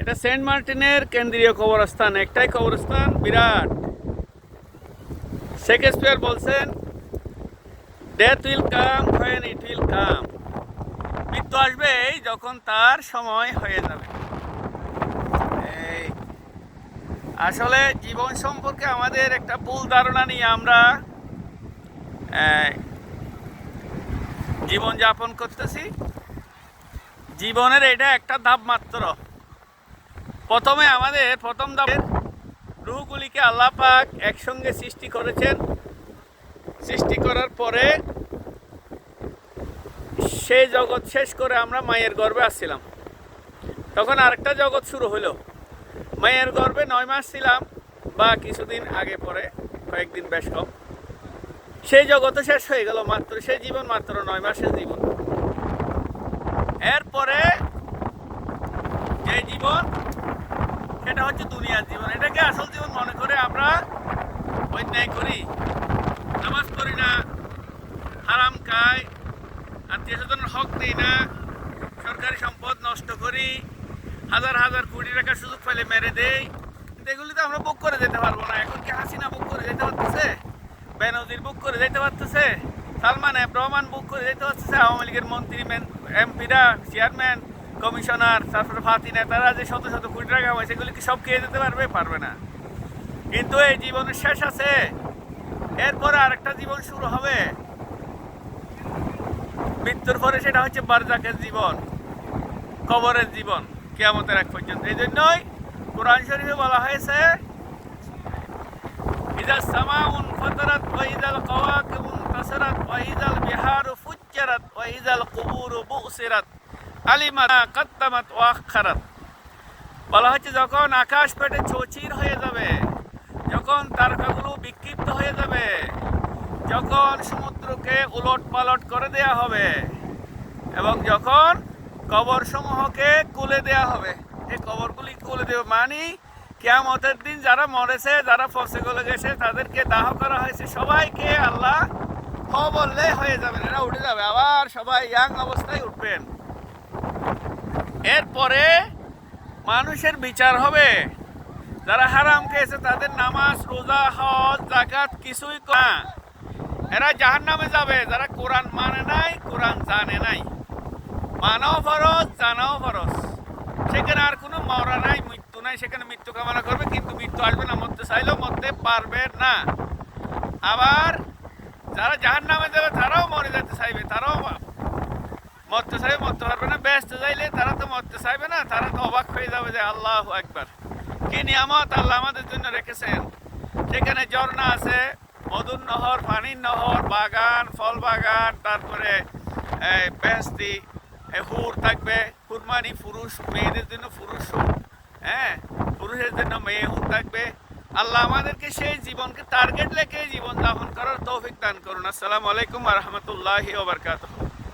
এটা সেন্ট মার্টিনের কেন্দ্রীয় কবরস্থান, একটাই কবরস্থান, বিরাট। শেক্সপিয়ার বলছেন death will come when it will come মৃত্যু আসবে যখন তার সময় হয়ে যাবে। আসলে জীবন সম্পর্কে আমাদের একটা ভুল ধারণা নিয়ে আমরা জীবন যাপন করতেছি। জীবনের এটা একটা ধাপ মাত্র প্রথমে আমাদের প্রথম ধাপের রুহগুলিকে আল্লাহ পাক একসঙ্গে সৃষ্টি করেছেন। সৃষ্টি করার পরে সেই জগৎ শেষ করে আমরা মায়ের গর্ভে আসছিলাম। তখন আরেকটা জগৎ শুরু হলো। মায়ের গর্ভে নয় মাস ছিলাম বা কিছুদিন আগে পরে, কয়েকদিন বেশ কম। সেই জগতে শেষ হয়ে গেল, মাত্র সেই জীবন, মাত্র নয় মাসের জীবন। এরপরে যে জীবন হচ্ছে দুনিয়ার জীবন। এটাকে আসল জীবন মনে করে আমরা অন্যায় করি। নামাজ করি না, হারাম খাই আত্মীয় স্বজনের হক দিই না, সরকারি সম্পদ নষ্ট করি, হাজার হাজার কোটি টাকার সুযোগ পেলে মেরে দেই। এগুলি তো আমরা বুক করে যেতে পারব না। এখন কি হাসিনা বুক করে যেতে পারতেছে? বেনজির বুক করে যেতে পারতেছে? সালমান রহমান বুক করে যেতে পারতেছে? আওয়ামী লীগের মন্ত্রী এমপিরা, চেয়ারম্যান কমিশনার তারপরে ফাতি নেতারা যে শত শত কোটি টাকা হয়েছে সেগুলি কি সব খেয়ে যেতে পারবে? পারবে না। কিন্তু এই জীবনের শেষ আছে। এরপরে আরেকটা জীবন শুরু হবে। মৃত্যুর পরে সেটা হচ্ছে বারজাকের জীবন, কবরের জীবন, কেয়ামতের এক পর্যন্ত। এই জন্যই কোরআন শরীফে বলা হয়েছে ইজাল সামাউন ফাতারাত ওয়া ইজাল কাওয়াকিবুন তাসারাত ওয়া ইজাল ফুজ্জারাত ওয়া ইজাল কুবুরু বুসিরাত। আলিমাত কাদ্দামাত ওয়া আখারাত বলা হচ্ছে যখন আকাশ পেটে চৌচির হয়ে যাবে, যখন তারকাগুলো বিক্ষিপ্ত হয়ে যাবে, যখন সমুদ্রকে উলট পালট করে দেয়া হবে এবং যখন কবর সমূহকে কুলে দেয়া হবে, এই কবরগুলি কুলে দেবে মানে কেয়ামতের দিন যারা মরেছে, যারা ফসে গলে গেছে, তাদেরকে দাহ করা হয়েছে। সবাইকে আল্লাহ হ বললে হয়ে যাবে এরা উঠে যাবে। আবার সবাই ইয়াং অবস্থায় উঠবেন। এরপরে মানুষের বিচার হবে। যারা হারাম খেয়েছে তাদের নামাজ, রোজা, হজ জাকাত কিছুই না। এরা জাহান নামে যাবে। যারা কোরআন মানে নাই, কোরআন জানে নাই। মানাও ফরজ, জানাও ফরজ। সেখানে আর কোনো মরা নাই, মৃত্যু নাই। সেখানে মৃত্যু কামনা করবে, কিন্তু মৃত্যু আসবে না। মরতে চাইলেও মরতে পারবে না। আবার যারা জাহান নামে যাবে তারাও মরে যেতে চাইবে তারাও মরতে চাইবে মরতে পারবে না ব্যস্ত চাইলে তারা তো মরতে চাইবে না তারা তো অবাক হয়ে যাবে যে আল্লাহ একবার কি নিয়ামত আল্লাহ আমাদের জন্য রেখেছেন? সেখানে ঝর্ণা আছে, মধুর নহর, পানির নহর, বাগান, ফল বাগান, তারপরে বেহস্তি হুর থাকবে। কুরমানি পুরুষ, মেয়েদের জন্য পুরুষ হ্যাঁ? পুরুষের জন্য মেয়ে হুর থাকবে। আল্লাহ আমাদেরকে সেই জীবনকে টার্গেট লেখে জীবন যাপন করার তৌফিক দান করুন। আসসালামু আলাইকুম রহমতুল্লাহি ওবরকাতুহ